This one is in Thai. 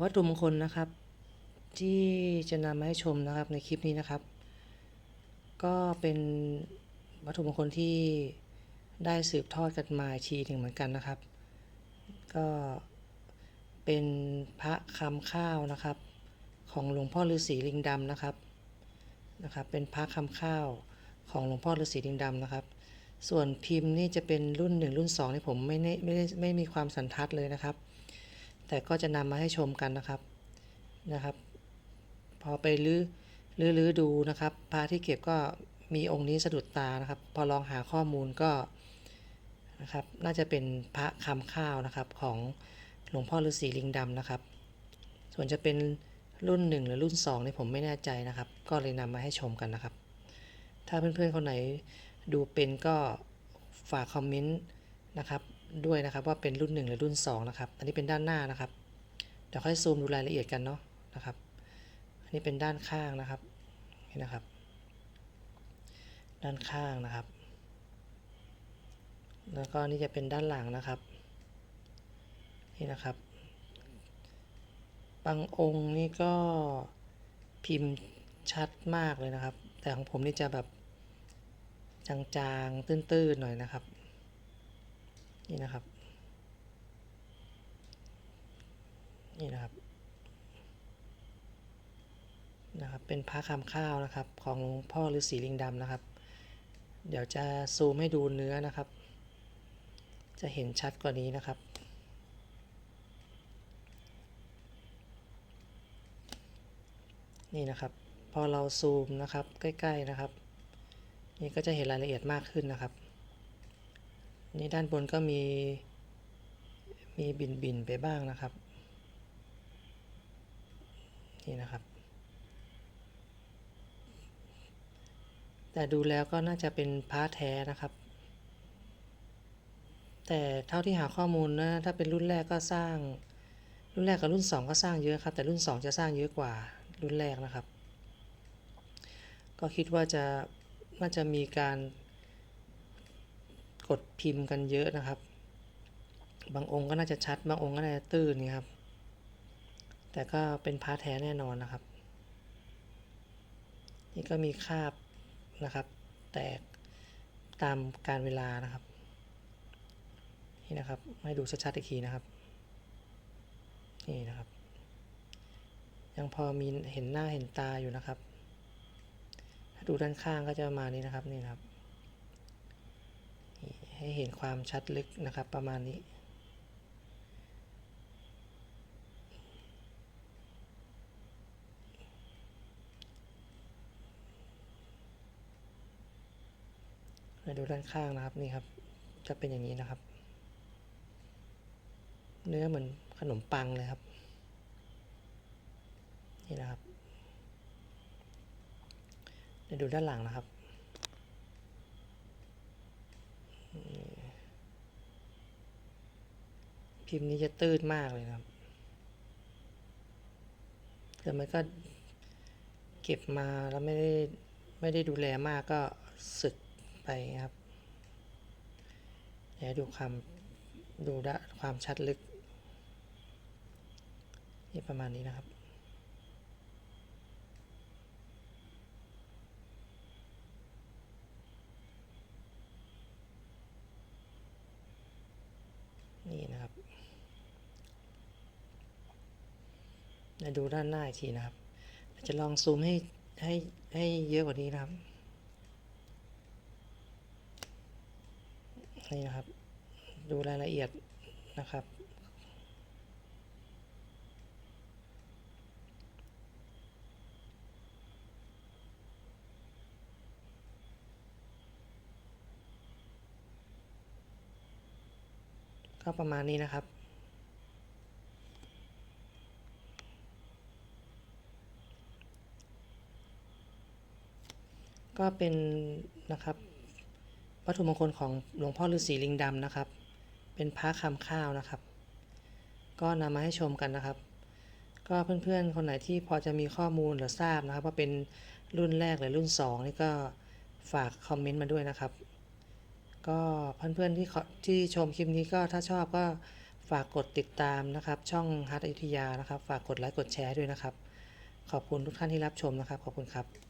วัตถุมงคลนะครับ ที่จะนำมาให้ชมนะครับในคลิปนี้นะครับ ก็เป็นวัตถุมงคลที่ได้สืบทอดกันมาอีกทีหนึ่งเหมือนกันนะครับ ก็เป็นพระคำข้าวนะครับ ของหลวงพ่อฤาษีลิงดำนะครับนะครับ เป็นพระคำข้าวของหลวงพ่อฤาษีลิงดำนะครับ ส่วนพิมพ์นี่จะเป็นรุ่นหนึ่งรุ่นสองที่ผมไม่ได้ไม่ได้ไม่มีความสันทัดเลยนะครับ แต่ก็จะนำมาให้ชมกันนะครับนะครับ พอไปลื้อลื้ออดูนะครับพระที่เก็บก็มีองค์นี้สะดุดตานะครับ พอลองหาข้อมูลก็นะครับ น่าจะเป็นพระคำข้าวนะครับของหลวงพ่อฤาษีลิงดำนะครับ ส่วนจะเป็นรุ่นหนึ่งหรือรุ่นสองนี่ผมไม่แน่ใจนะครับ ก็เลยนำมาให้ชมกันนะครับ ถ้าเพื่อนๆคนไหนดูเป็นก็ฝากคอมเมนต์นะครับ ด้วยนะครับว่าเป็นรุ่นหนึ่งหรือรุ่นสองนะครับ อันนี้เป็นด้านหน้านะครับ เดี๋ยวค่อยซูมดูรายละเอียดกันเนาะนะครับ อันนี้เป็นด้านข้างนะครับ นี่นะครับ ด้านข้างนะครับ แล้วก็นี่จะเป็นด้านหลังนะครับ นี่นะครับ บางองค์นี่ก็พิมพ์ชัดมากเลยนะครับ แต่ของผมนี่จะแบบจางๆ ตื้นๆ หน่อยนะครับ นี่นะครับ นี่นะครับ นะครับ เป็นพระคำข้าวนะครับ ของหลวงพ่อฤาษีลิงดำนะครับ เดี๋ยวจะซูมให้ดูเนื้อนะครับ จะเห็นชัดกว่านี้นะครับนี่นะครับ พอเราซูมนะครับ ใกล้ ๆนะครับ นี่ก็จะเห็นรายละเอียดมากขึ้นนะครับ นี่ด้านบนก็มี มีบินบินไปบ้างนะครับ นี่นะครับ แต่ดูแล้วก็น่าจะเป็นพระแท้นะครับ แต่เท่าที่หาข้อมูลนะ ถ้าเป็นรุ่นแรกก็สร้าง รุ่นแรกกับรุ่น 2 ก็สร้างเยอะครับ แต่รุ่น 2 จะสร้างเยอะกว่ารุ่นแรกนะครับ ก็คิดว่าจะน่าจะมีการ กดพิมพ์กันเยอะนะครับ บางองค์ก็น่าจะชัด บางองค์ก็น่าจะตื้นนี่ครับ แต่ก็เป็นพระแท้แน่นอนนะครับ นี่ก็มีคาบนะครับ แตกตามการเวลานะครับ นี่นะครับให้ดูชัดๆอีกทีนะครับ นี่นะครับ ยังพอมีเห็นหน้าเห็นตาอยู่นะครับ ถ้าดูด้านข้างก็จะประมาณนี้นะครับนี่นะครับ ให้เห็นความชัดลึกนะครับประมาณนี้ มาดูด้านข้างนะครับนี่ครับ จะเป็นอย่างนี้นะครับ เนื้อเหมือนขนมปังเลยครับ นี่นะครับเดี๋ยวดูด้านหลังนะครับ พิมพ์นี้จะตื้นมากเลยครับ แต่มันก็เก็บมาแล้วไม่ได้ไม่ได้ดูแลมากก็สึกไปครับเดี๋ยวดูความดูดะความชัดลึกนี่ประมาณนี้นะครับ นี่นะครับเดูด้านหน้าอีกทีนะครับ จะลองซูมให้ให้ให้เยอะกว่านี้นะครับ นี่นะครับ ดูรายละเอียดนะครับก็ประมาณนี้นะครับ ก็เป็นนะครับ วัตถุมงคลของหลวงพ่อฤาษีลิงดำนะครับ เป็นพระคำข้าวนะครับ ก็นำมาให้ชมกันนะครับ ก็เพื่อนๆ คนไหนที่พอจะมีข้อมูลหรือทราบนะครับ ว่าเป็นรุ่นแรกหรือรุ่นสองนี่ก็ฝากคอมเมนต์มาด้วยนะครับ ก็เพื่อนๆที่ที่ชมคลิปนี้ก็ถ้าชอบก็ฝากกดติดตามนะครับ ช่องฮัทอยุธยานะครับ ฝากกดไลค์กดแชร์ด้วยนะครับ ขอบคุณทุกท่านที่รับชมนะครับ ขอบคุณครับ